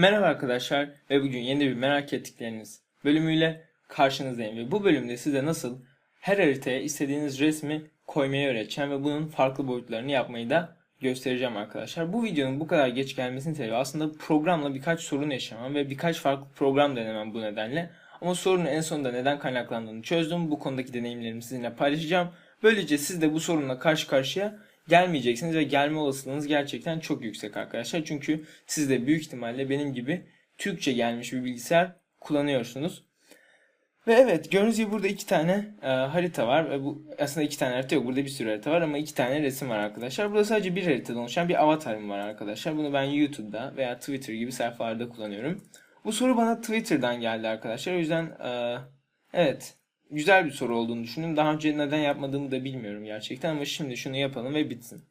Merhaba arkadaşlar ve bugün yeni bir merak ettikleriniz bölümüyle karşınızdayım ve bu bölümde size nasıl her haritaya istediğiniz resmi koymayı öğreteceğim ve bunun farklı boyutlarını yapmayı da göstereceğim arkadaşlar. Bu videonun bu kadar geç gelmesinin sebebi aslında programla birkaç sorun yaşamam ve birkaç farklı program denemem bu nedenle. Ama sorunun en sonunda neden kaynaklandığını çözdüm. Bu konudaki deneyimlerimi sizinle paylaşacağım. Böylece siz de bu sorunla karşı karşıya gelmeyeceksiniz ve gelme olasılığınız gerçekten çok yüksek arkadaşlar. Çünkü siz de büyük ihtimalle benim gibi Türkçe gelmiş bir bilgisayar kullanıyorsunuz. Ve evet gördüğünüz gibi burada iki tane e, harita var. Ve bu aslında iki tane harita yok. Burada bir sürü harita var ama iki tane resim var arkadaşlar. Burada sadece bir haritadan oluşan bir avatarım var arkadaşlar. Bunu ben YouTube'da veya Twitter gibi sayfalarda kullanıyorum. Bu soru bana Twitter'dan geldi arkadaşlar. O yüzden e, evet güzel bir soru olduğunu düşündüm. Daha önce neden yapmadığımı da bilmiyorum gerçekten ama şimdi şunu yapalım ve bitsin.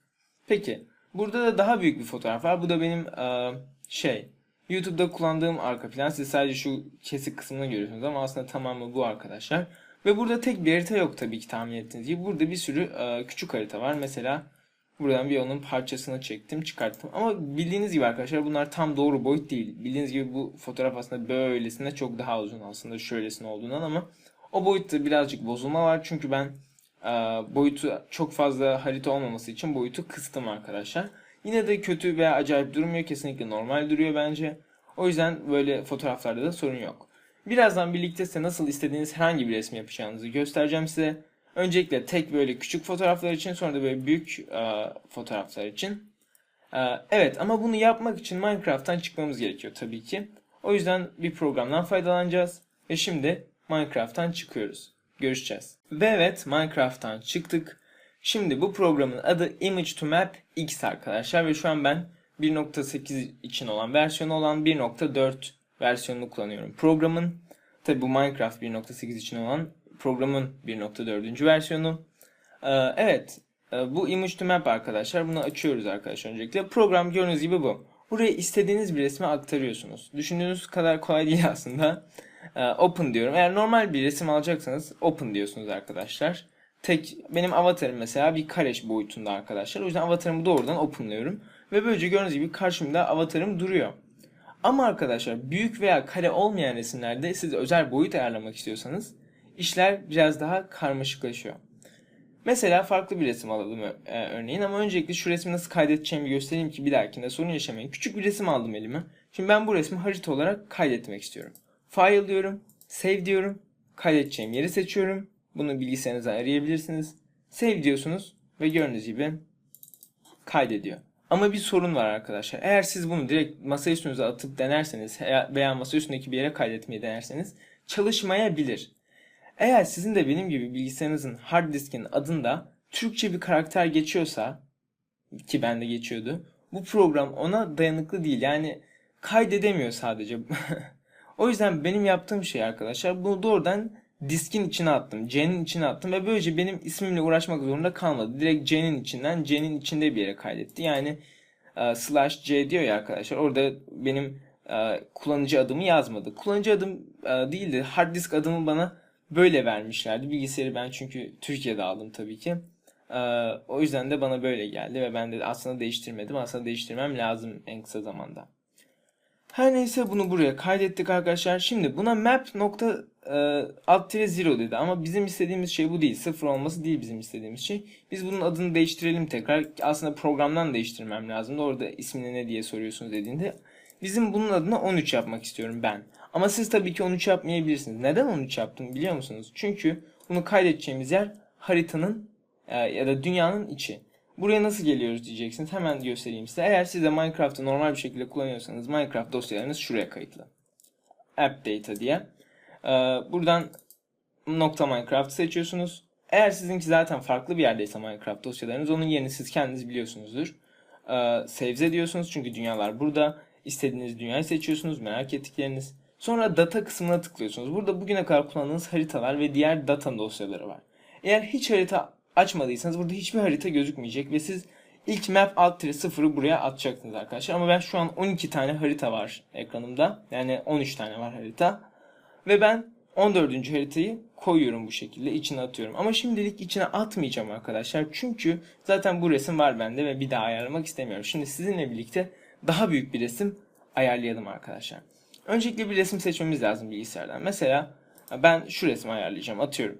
Peki burada da daha büyük bir fotoğraf var. Bu da benim e, şey YouTube'da kullandığım arka plan. Siz sadece şu kesik kısmını görüyorsunuz ama aslında tamamı bu arkadaşlar. Ve burada tek bir harita yok tabii ki tahmin ettiğiniz gibi. Burada bir sürü e, küçük harita var. Mesela buradan bir onun parçasını çektim, çıkarttım. Ama bildiğiniz gibi arkadaşlar bunlar tam doğru boyut değil. Bildiğiniz gibi bu fotoğraf aslında böylesine çok daha uzun aslında şöylesine olduğundan ama o boyutta birazcık bozulma var. Çünkü ben e, boyutu çok fazla harita olmaması için boyutu kıstım arkadaşlar. Yine de kötü veya acayip durmuyor. Kesinlikle normal duruyor bence. O yüzden böyle fotoğraflarda da sorun yok. Birazdan birlikte size nasıl istediğiniz herhangi bir resim yapacağınızı göstereceğim size. Öncelikle tek böyle küçük fotoğraflar için sonra da böyle büyük e, fotoğraflar için. E, evet ama bunu yapmak için Minecraft'tan çıkmamız gerekiyor tabii ki. O yüzden bir programdan faydalanacağız. Ve şimdi Minecraft'tan çıkıyoruz. Görüşeceğiz. Ve evet Minecraft'tan çıktık. Şimdi bu programın adı Image to Map X arkadaşlar ve şu an ben 1.8 için olan versiyonu olan 1.4 versiyonunu kullanıyorum. Programın tabi bu Minecraft 1.8 için olan programın 1.4. versiyonu. Ee, evet e, bu Image to Map arkadaşlar bunu açıyoruz arkadaşlar öncelikle. Program gördüğünüz gibi bu. Buraya istediğiniz bir resmi aktarıyorsunuz. Düşündüğünüz kadar kolay değil aslında. Ee, open diyorum. Eğer normal bir resim alacaksanız open diyorsunuz arkadaşlar. Tek benim avatarım mesela bir kare boyutunda arkadaşlar. O yüzden avatarımı doğrudan openlıyorum. Ve böylece gördüğünüz gibi karşımda avatarım duruyor. Ama arkadaşlar büyük veya kare olmayan resimlerde siz özel boyut ayarlamak istiyorsanız işler biraz daha karmaşıklaşıyor. Mesela farklı bir resim alalım e, örneğin ama öncelikle şu resmi nasıl kaydedeceğimi göstereyim ki bir dahakinde sorun yaşamayın. Küçük bir resim aldım elime. Şimdi ben bu resmi harita olarak kaydetmek istiyorum. File diyorum, save diyorum, kaydedeceğim yeri seçiyorum. Bunu bilgisayarınıza arayabilirsiniz. Save diyorsunuz ve gördüğünüz gibi kaydediyor. Ama bir sorun var arkadaşlar. Eğer siz bunu direkt masa üstünüze atıp denerseniz veya masa üstündeki bir yere kaydetmeyi denerseniz çalışmayabilir. Eğer sizin de benim gibi bilgisayarınızın hard diskin adında Türkçe bir karakter geçiyorsa ki bende geçiyordu. Bu program ona dayanıklı değil. Yani kaydedemiyor sadece. o yüzden benim yaptığım şey arkadaşlar bunu doğrudan diskin içine attım. C'nin içine attım ve böylece benim ismimle uğraşmak zorunda kalmadı. Direkt C'nin içinden C'nin içinde bir yere kaydetti. Yani e, slash C diyor ya arkadaşlar. Orada benim e, kullanıcı adımı yazmadı. Kullanıcı adım e, değil de hard disk adımı bana böyle vermişlerdi. Bilgisayarı ben çünkü Türkiye'de aldım tabii ki. E, o yüzden de bana böyle geldi ve ben de aslında değiştirmedim. Aslında değiştirmem lazım en kısa zamanda. Her neyse bunu buraya kaydettik arkadaşlar. Şimdi buna map nokta e, alt zero dedi ama bizim istediğimiz şey bu değil. Sıfır olması değil bizim istediğimiz şey. Biz bunun adını değiştirelim tekrar. Aslında programdan değiştirmem lazım. Orada ismini ne diye soruyorsunuz dediğinde. Bizim bunun adına 13 yapmak istiyorum ben. Ama siz tabii ki 13 yapmayabilirsiniz. Neden 13 yaptım biliyor musunuz? Çünkü bunu kaydedeceğimiz yer haritanın e, ya da dünyanın içi. Buraya nasıl geliyoruz diyeceksiniz. Hemen göstereyim size. Eğer siz de Minecraft'ı normal bir şekilde kullanıyorsanız Minecraft dosyalarınız şuraya kayıtlı. App Data diye. Ee, buradan nokta Minecraft seçiyorsunuz. Eğer sizinki zaten farklı bir yerdeyse Minecraft dosyalarınız onun yerini siz kendiniz biliyorsunuzdur. Ee, Saves diyorsunuz çünkü dünyalar burada. İstediğiniz dünyayı seçiyorsunuz. Merak ettikleriniz. Sonra data kısmına tıklıyorsunuz. Burada bugüne kadar kullandığınız haritalar ve diğer data dosyaları var. Eğer hiç harita açmadıysanız burada hiçbir harita gözükmeyecek ve siz ilk map alt 0'ı buraya atacaksınız arkadaşlar. Ama ben şu an 12 tane harita var ekranımda. Yani 13 tane var harita. Ve ben 14. haritayı koyuyorum bu şekilde içine atıyorum. Ama şimdilik içine atmayacağım arkadaşlar. Çünkü zaten bu resim var bende ve bir daha ayarlamak istemiyorum. Şimdi sizinle birlikte daha büyük bir resim ayarlayalım arkadaşlar. Öncelikle bir resim seçmemiz lazım bilgisayardan. Mesela ben şu resmi ayarlayacağım. Atıyorum.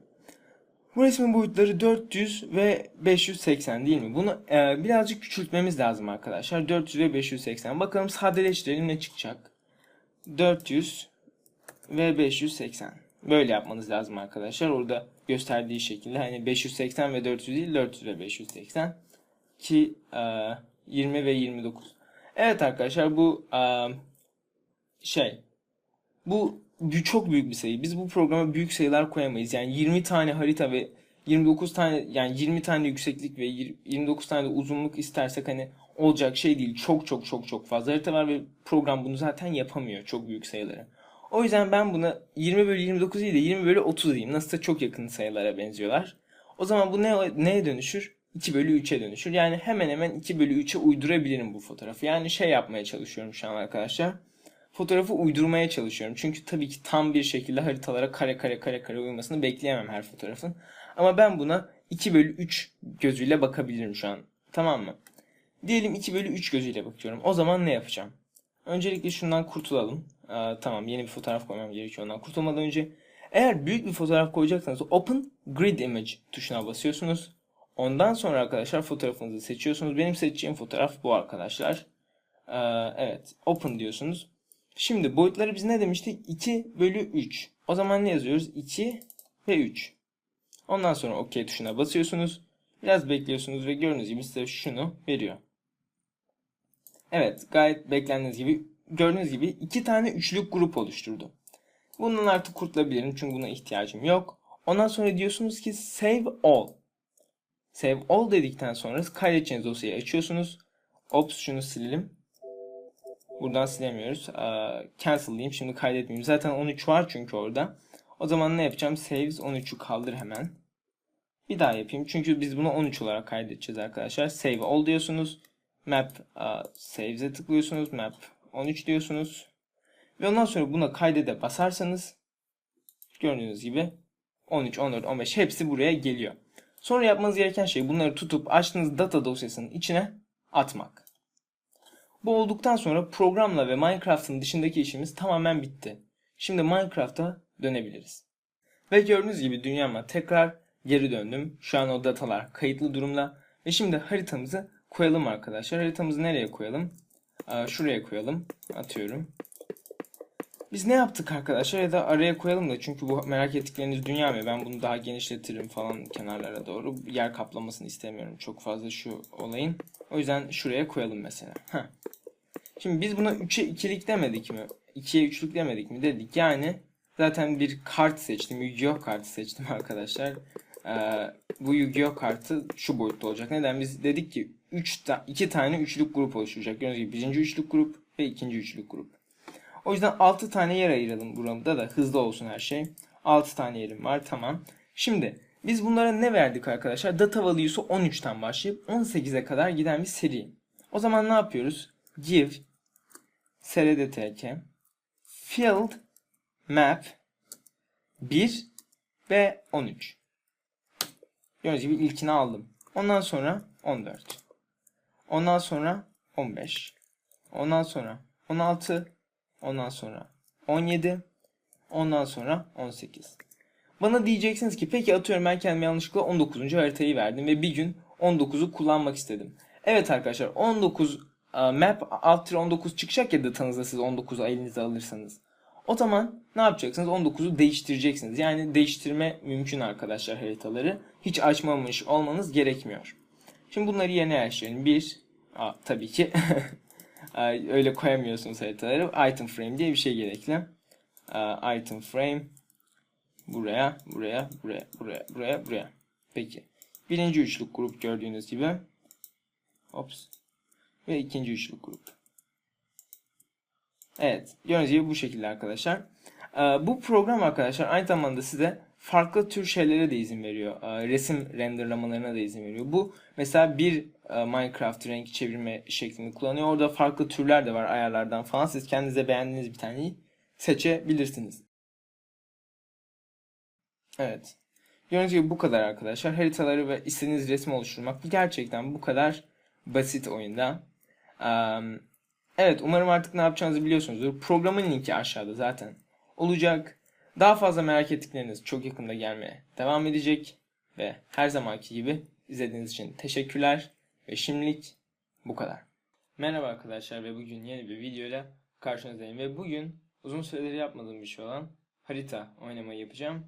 Bu resmin boyutları 400 ve 580 değil mi? Bunu e, birazcık küçültmemiz lazım arkadaşlar. 400 ve 580. Bakalım sadeleştirelim ne çıkacak. 400 ve 580. Böyle yapmanız lazım arkadaşlar. Orada gösterdiği şekilde hani 580 ve 400 değil 400 ve 580 ki e, 20 ve 29. Evet arkadaşlar bu e, şey bu çok büyük bir sayı. Biz bu programa büyük sayılar koyamayız. Yani 20 tane harita ve 29 tane yani 20 tane yükseklik ve 29 tane de uzunluk istersek hani olacak şey değil. Çok çok çok çok fazla harita var ve program bunu zaten yapamıyor çok büyük sayıları. O yüzden ben buna 20 bölü 29 değil de 20 bölü 30 diyeyim. Nasıl da çok yakın sayılara benziyorlar. O zaman bu ne, neye dönüşür? 2 bölü 3'e dönüşür. Yani hemen hemen 2 bölü 3'e uydurabilirim bu fotoğrafı. Yani şey yapmaya çalışıyorum şu an arkadaşlar. Fotoğrafı uydurmaya çalışıyorum. Çünkü tabii ki tam bir şekilde haritalara kare kare kare kare uymasını bekleyemem her fotoğrafın. Ama ben buna 2 bölü 3 gözüyle bakabilirim şu an. Tamam mı? Diyelim 2 bölü 3 gözüyle bakıyorum. O zaman ne yapacağım? Öncelikle şundan kurtulalım. Ee, tamam yeni bir fotoğraf koymam gerekiyor ondan. Kurtulmadan önce eğer büyük bir fotoğraf koyacaksanız Open Grid Image tuşuna basıyorsunuz. Ondan sonra arkadaşlar fotoğrafınızı seçiyorsunuz. Benim seçeceğim fotoğraf bu arkadaşlar. Ee, evet Open diyorsunuz. Şimdi boyutları biz ne demiştik? 2 bölü 3. O zaman ne yazıyoruz? 2 ve 3. Ondan sonra OK tuşuna basıyorsunuz. Biraz bekliyorsunuz ve gördüğünüz gibi size şunu veriyor. Evet gayet beklendiğiniz gibi gördüğünüz gibi iki tane üçlük grup oluşturdu. Bundan artık kurtulabilirim çünkü buna ihtiyacım yok. Ondan sonra diyorsunuz ki save all. Save all dedikten sonra kaydedeceğiniz dosyayı açıyorsunuz. Ops şunu silelim. Buradan silemiyoruz. cancel diyeyim. Şimdi kaydetmeyeyim. Zaten 13 var çünkü orada. O zaman ne yapacağım? Saves 13'ü kaldır hemen. Bir daha yapayım. Çünkü biz bunu 13 olarak kaydedeceğiz arkadaşlar. Save all diyorsunuz. Map uh, Saves'e tıklıyorsunuz. Map 13 diyorsunuz. Ve ondan sonra buna kaydede basarsanız gördüğünüz gibi 13, 14, 15 hepsi buraya geliyor. Sonra yapmanız gereken şey bunları tutup açtığınız data dosyasının içine atmak. Bu olduktan sonra programla ve Minecraft'ın dışındaki işimiz tamamen bitti. Şimdi Minecraft'a dönebiliriz. Ve gördüğünüz gibi dünyama tekrar geri döndüm. Şu an o datalar kayıtlı durumda. Ve şimdi haritamızı koyalım arkadaşlar. Haritamızı nereye koyalım? şuraya koyalım. Atıyorum. Biz ne yaptık arkadaşlar ya da araya koyalım da çünkü bu merak ettikleriniz dünya mı? Ben bunu daha genişletirim falan kenarlara doğru. Yer kaplamasını istemiyorum çok fazla şu olayın. O yüzden şuraya koyalım mesela. Heh. Şimdi biz buna 3'e 2'lik demedik mi? 2'ye 3'lük demedik mi dedik. Yani zaten bir kart seçtim. Yu-Gi-Oh kartı seçtim arkadaşlar. Ee, bu Yu-Gi-Oh kartı şu boyutta olacak. Neden? Biz dedik ki 3 ta 2 tane üçlük grup oluşturacak. Gördüğünüz gibi birinci üçlük grup ve ikinci üçlük grup. O yüzden 6 tane yer ayıralım buramda da hızlı olsun her şey. 6 tane yerim var tamam. Şimdi biz bunlara ne verdik arkadaşlar? Data value'su 13'ten başlayıp 18'e kadar giden bir seri. O zaman ne yapıyoruz? Give srdtk field map 1 ve 13. Gördüğünüz gibi ilkini aldım. Ondan sonra 14. Ondan sonra 15. Ondan sonra 16. Ondan sonra 17. Ondan sonra 18. Bana diyeceksiniz ki peki atıyorum ben kendime yanlışlıkla 19. haritayı verdim ve bir gün 19'u kullanmak istedim. Evet arkadaşlar 19 e, map alt 19 çıkacak ya datanızda siz 19'u elinize alırsanız. O zaman ne yapacaksınız? 19'u değiştireceksiniz. Yani değiştirme mümkün arkadaşlar haritaları. Hiç açmamış olmanız gerekmiyor. Şimdi bunları yerine yerleştirelim. Bir, aa, tabii ki öyle koyamıyorsunuz haritaları. Item frame diye bir şey gerekli. item frame buraya, buraya, buraya, buraya, buraya, buraya. Peki. Birinci üçlük grup gördüğünüz gibi. Ops. Ve ikinci üçlük grup. Evet. Gördüğünüz gibi bu şekilde arkadaşlar. Bu program arkadaşlar aynı zamanda size farklı tür şeylere de izin veriyor. E, resim renderlamalarına da izin veriyor. Bu mesela bir e, Minecraft renk çevirme şeklini kullanıyor. Orada farklı türler de var ayarlardan falan. Siz kendinize beğendiğiniz bir taneyi seçebilirsiniz. Evet. Gördüğünüz bu kadar arkadaşlar. Haritaları ve istediğiniz resim oluşturmak gerçekten bu kadar basit oyunda. Evet umarım artık ne yapacağınızı biliyorsunuzdur. Programın linki aşağıda zaten olacak. Daha fazla merak ettikleriniz çok yakında gelmeye devam edecek. Ve her zamanki gibi izlediğiniz için teşekkürler. Ve şimdilik bu kadar. Merhaba arkadaşlar ve bugün yeni bir videoyla karşınızdayım. Ve bugün uzun süredir yapmadığım bir şey olan harita oynamayı yapacağım.